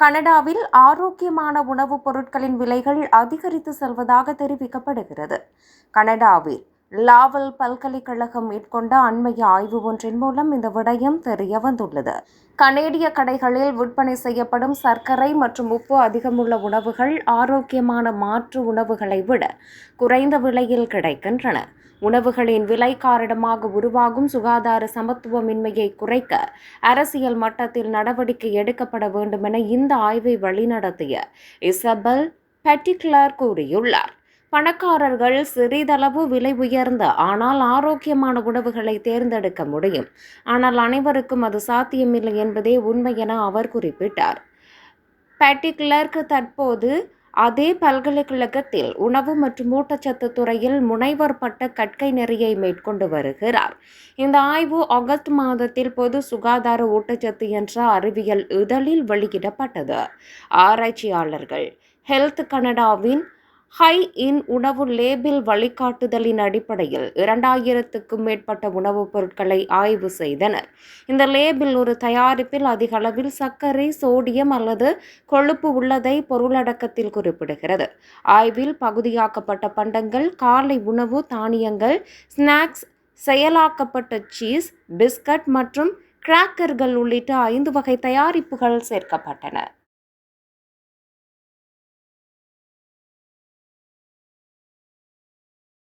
கனடாவில் ஆரோக்கியமான உணவுப் பொருட்களின் விலைகள் அதிகரித்து செல்வதாக தெரிவிக்கப்படுகிறது. கனடாவில் லாவல் பல்கலைக்கழகம் மேற்கொண்ட அண்மைய ஆய்வு ஒன்றின் மூலம் இந்த விடயம் தெரிய வந்துள்ளது கனேடிய கடைகளில் விற்பனை செய்யப்படும் சர்க்கரை மற்றும் உப்பு அதிகமுள்ள உணவுகள் ஆரோக்கியமான மாற்று உணவுகளை விட குறைந்த விலையில் கிடைக்கின்றன. உணவுகளின் விலை காரணமாக உருவாகும் சுகாதார சமத்துவமின்மையை குறைக்க அரசியல் மட்டத்தில் நடவடிக்கை எடுக்கப்பட வேண்டுமென இந்த ஆய்வை வழிநடத்திய இசபல் பெட்டிக்லர் கூறியுள்ளார். பணக்காரர்கள் சிறிதளவு விலை உயர்ந்த ஆனால் ஆரோக்கியமான உணவுகளை தேர்ந்தெடுக்க முடியும். ஆனால் அனைவருக்கும் அது சாத்தியமில்லை என்பதே உண்மை என அவர் குறிப்பிட்டார். பெட்டிக்லர்க்கு தற்போது அதே பல்கலைக்கழகத்தில் உணவு மற்றும் ஊட்டச்சத்து துறையில் முனைவர் பட்ட கற்கை நெறியை மேற்கொண்டு வருகிறார். இந்த ஆய்வு ஆகஸ்ட் மாதத்தில் பொது சுகாதார ஊட்டச்சத்து என்ற அறிவியல் இதழில் வெளியிடப்பட்டது. ஆராய்ச்சியாளர்கள் ஹெல்த் கனடாவின் ஹை இன் உணவு லேபிள் வழிகாட்டுதலின் அடிப்படையில் இரண்டாயிரத்துக்கும் மேற்பட்ட உணவுப் பொருட்களை ஆய்வு செய்தனர். இந்த லேபிள் ஒரு தயாரிப்பில் அதிக அளவில் சர்க்கரை சோடியம் அல்லது கொழுப்பு உள்ளதை பொருளடக்கத்தில் குறிப்பிடுகிறது. ஆய்வில் பகுதியாக்கப்பட்ட பண்டங்கள் காலை உணவு தானியங்கள் ஸ்நாக்ஸ் செயலாக்கப்பட்ட சீஸ் பிஸ்கட் மற்றும் கிராக்கர்கள் உள்ளிட்ட ஐந்து வகை தயாரிப்புகள் சேர்க்கப்பட்டன.